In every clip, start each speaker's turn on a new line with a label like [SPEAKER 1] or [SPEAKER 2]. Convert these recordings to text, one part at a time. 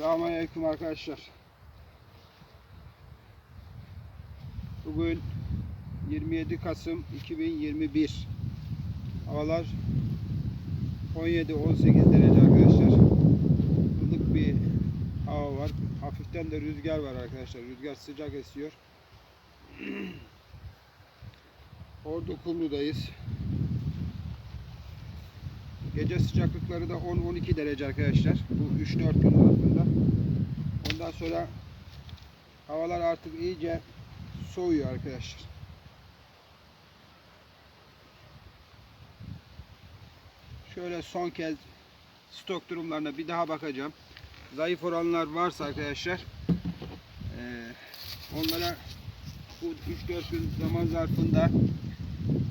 [SPEAKER 1] Selamünaleyküm arkadaşlar. Bugün 27 Kasım 2021. Havalar 17-18 derece arkadaşlar. Ilık bir hava var. Hafiften de rüzgar var arkadaşlar. Rüzgar sıcak esiyor. Ordu Kumru'dayız. Gece sıcaklıkları da 10-12 derece arkadaşlar. Bu 3-4 gün arasında. Ondan sonra havalar artık iyice soğuyor arkadaşlar. Şöyle son kez stok durumlarına bir daha bakacağım. Zayıf oranlar varsa arkadaşlar eee, onlara bu 3-4 gün zaman zarfında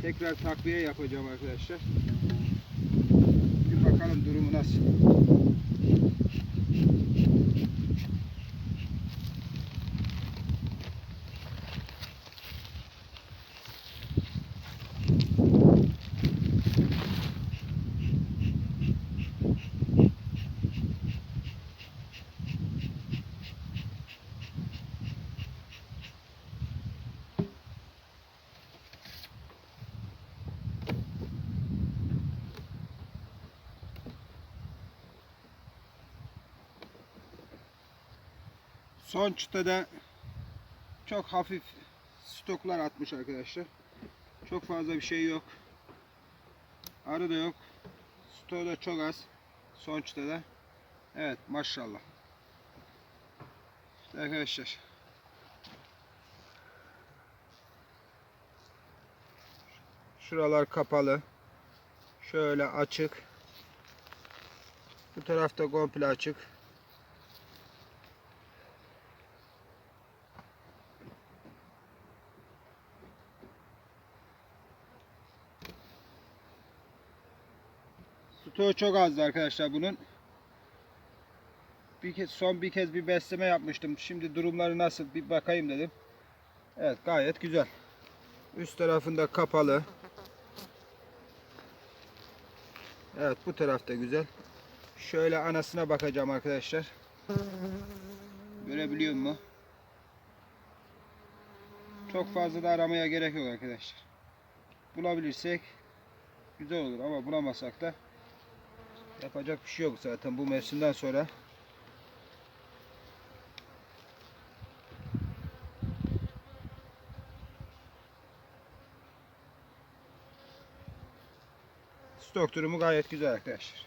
[SPEAKER 1] tekrar takviye yapacağım arkadaşlar. Bir bakalım durumu Son çıtada çok hafif stoklar atmış arkadaşlar. Çok fazla bir şey yok. Arı da yok. Stoğu da çok az. Son çıtada. Evet maşallah. İşte arkadaşlar. Şuralar kapalı. Şöyle açık. Bu tarafta komple açık. Stoğu çok azdı arkadaşlar bunun. Bir kez, son bir kez bir besleme yapmıştım. Şimdi durumları nasıl bir bakayım dedim. Evet gayet güzel. Üst tarafında kapalı. Evet bu tarafta güzel. Şöyle anasına bakacağım arkadaşlar. Görebiliyor mu? Çok fazla da aramaya gerek yok arkadaşlar. Bulabilirsek güzel olur ama bulamasak da Yapacak bir şey yok zaten bu mevsimden sonra. Stok durumu gayet güzel arkadaşlar.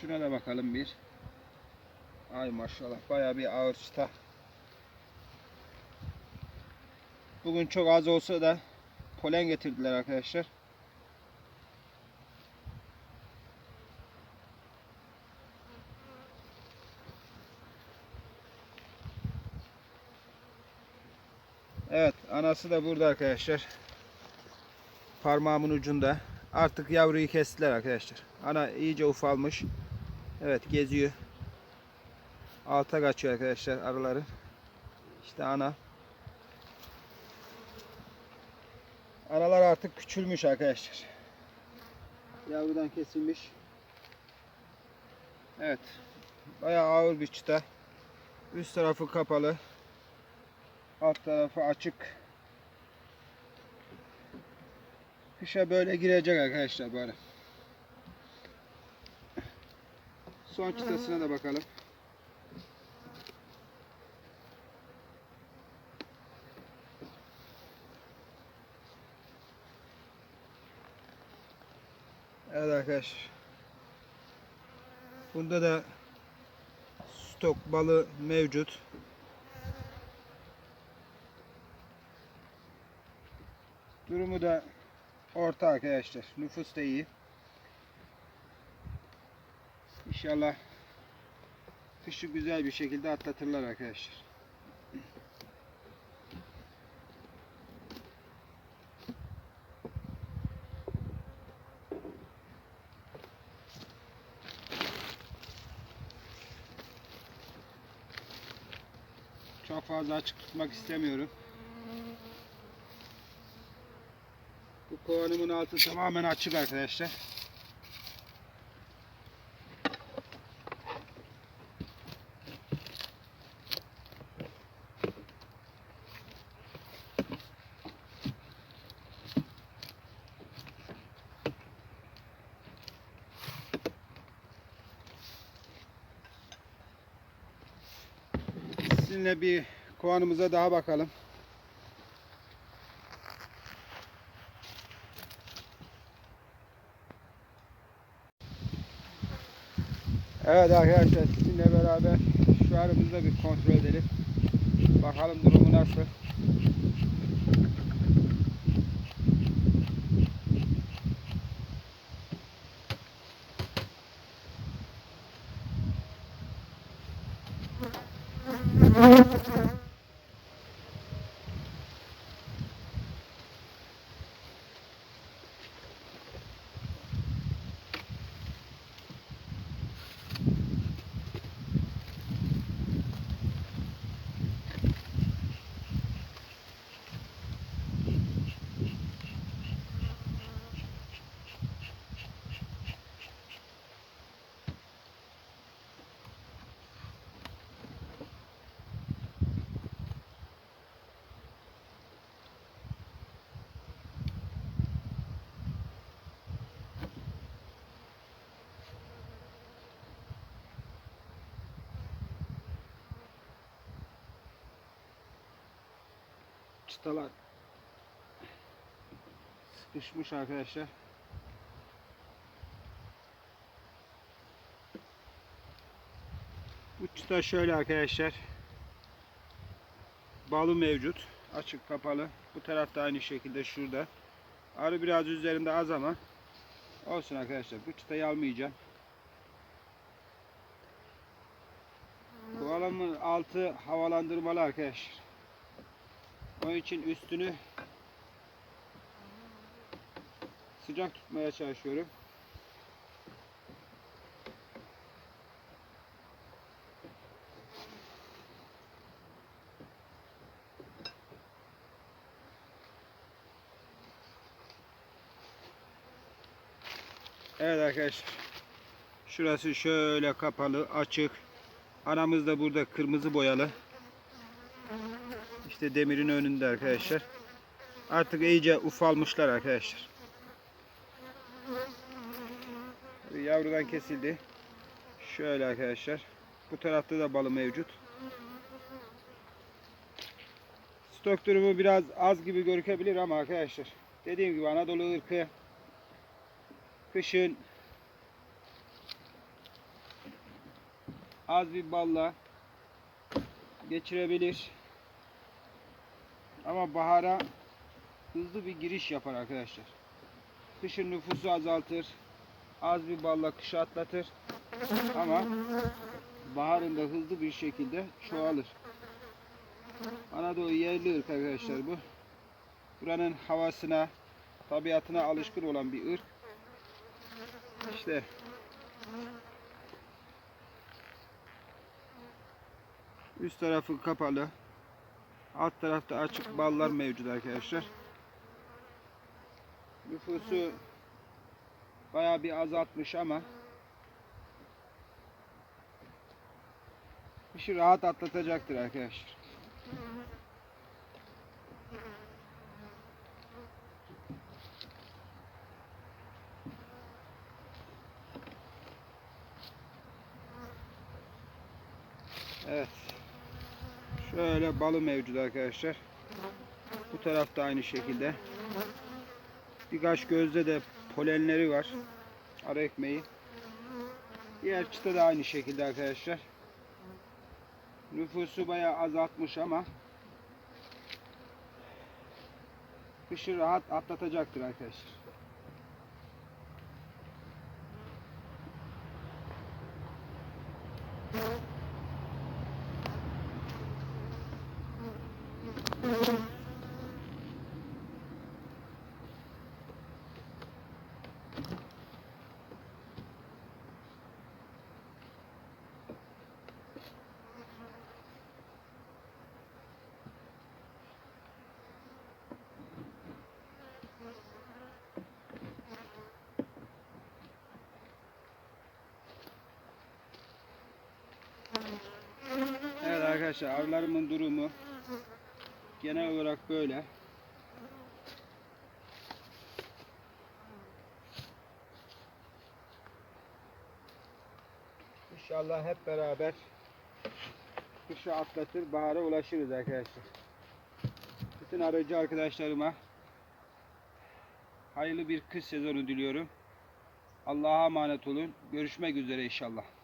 [SPEAKER 1] Şuna da bakalım bir. Ay maşallah bayağı bir ağır çıta. Bugün çok az olsa da polen getirdiler arkadaşlar. Evet anası da burada arkadaşlar. Parmağımın ucunda. Artık yavruyu kestiler arkadaşlar. Ana iyice ufalmış. Evet geziyor. Alta kaçıyor arkadaşlar arıların. İşte ana. Analar artık küçülmüş arkadaşlar. Yavrudan kesilmiş. Evet. Bayağı ağır bir çıta. Üst tarafı kapalı. Alt tarafı açık. Kışa böyle girecek arkadaşlar böyle. Son çıtasına da bakalım. Evet arkadaşlar. Bunda da stok balı mevcut. Durumu da orta arkadaşlar. Nüfus da iyi. İnşallah kışı güzel bir şekilde atlatırlar arkadaşlar. fazla açık tutmak istemiyorum. Bu kovanımın altı tamamen açık arkadaşlar. sizinle bir kovanımıza daha bakalım. Evet arkadaşlar sizinle beraber şu arımızı da bir kontrol edelim. Bakalım durumu nasıl. Çıtalar sıkışmış arkadaşlar. Bu çıta şöyle arkadaşlar. Balı mevcut. Açık kapalı. Bu tarafta aynı şekilde şurada. Arı biraz üzerinde az ama olsun arkadaşlar. Bu çıtayı almayacağım. Bu alanın altı havalandırmalı arkadaşlar. Onun için üstünü sıcak tutmaya çalışıyorum. Evet arkadaşlar. Şurası şöyle kapalı, açık. Anamız da burada kırmızı boyalı. İşte demirin önünde arkadaşlar. Artık iyice ufalmışlar arkadaşlar. Yavrudan kesildi. Şöyle arkadaşlar. Bu tarafta da balı mevcut. Stok durumu biraz az gibi görükebilir ama arkadaşlar. Dediğim gibi Anadolu ırkı kışın az bir balla geçirebilir. Ama bahara hızlı bir giriş yapar arkadaşlar. Kışın nüfusu azaltır. Az bir balla kışı atlatır. Ama baharında hızlı bir şekilde çoğalır. Anadolu yerli ırk arkadaşlar bu. Buranın havasına, tabiatına alışkın olan bir ırk. İşte üst tarafı kapalı. Alt tarafta açık ballar mevcut arkadaşlar. Nüfusu bayağı bir azaltmış ama işi rahat atlatacaktır arkadaşlar. Evet. Şöyle balı mevcut arkadaşlar. Bu tarafta aynı şekilde. Birkaç gözde de polenleri var. Ara ekmeği. Diğer çıta da aynı şekilde arkadaşlar. Nüfusu bayağı azaltmış ama kışı rahat atlatacaktır arkadaşlar. Arkadaşlar arılarımın durumu genel olarak böyle. İnşallah hep beraber kışı atlatır, bahara ulaşırız arkadaşlar. Bütün aracı arkadaşlarıma hayırlı bir kış sezonu diliyorum. Allah'a emanet olun. Görüşmek üzere inşallah.